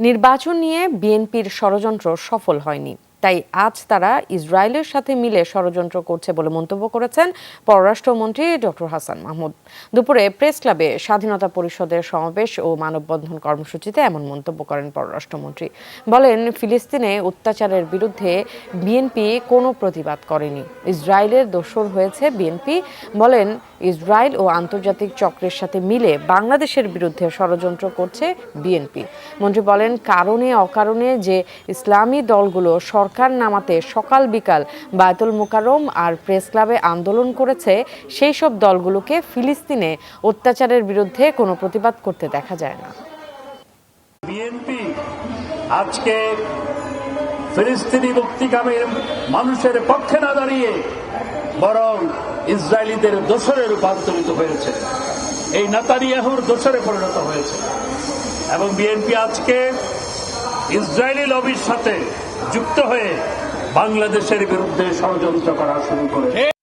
নির্বাচন নিয়ে বিএনপির ষড়যন্ত্র সফল হয়নি। তাই আজ তারা ইসরায়েলের সাথে মিলে ষড়যন্ত্র করছে বলে মন্তব্য করেছেন পররাষ্ট্রমন্ত্রী ডক্টর হাসান মাহমুদ। দুপুরে প্রেস ক্লাবে স্বাধীনতা পরিষদের সমাবেশ ও মানববন্ধন কর্মসূচিতে এমন মন্তব্য করেন পররাষ্ট্রমন্ত্রী। বলেন, ফিলিস্তিনে অত্যাচারের বিরুদ্ধে বিএনপি কোনো প্রতিবাদ করেনি। ইসরায়েলের দোসর হয়েছে বিএনপি। বলেন, ইসরায়েল ও আন্তর্জাতিক চক্রের সাথে মিলে বাংলাদেশের বিরুদ্ধে ষড়যন্ত্র করছে বিএনপি। মন্ত্রী বলেন, কারণে অকারণে যে ইসলামী দলগুলো সরকার নামাতে সকাল বিকাল বায়তুল মোকারম আর প্রেস ক্লাবে আন্দোলন করেছে, সেই সব দলগুলোকে ফিলিস্তিনে অত্যাচারের বিরুদ্ধে কোনো প্রতিবাদ করতে দেখা যায় না। বিএনপি আজকে ফিলিস্তিনি মুক্তিকামীর মানুষের পক্ষে না দাঁড়িয়ে বরং ইসরায়েলিদের দোসরে রূপান্তরিত হয়েছে। এই নাতানিয়াহুর দোসরে পরিণত হয়েছে। এবং বিএনপি আজকে ইসরায়েলি লবির সাথে যুক্ত হয়ে বাংলাদেশের বিরুদ্ধে ষড়যন্ত্র করা শুরু করেছে।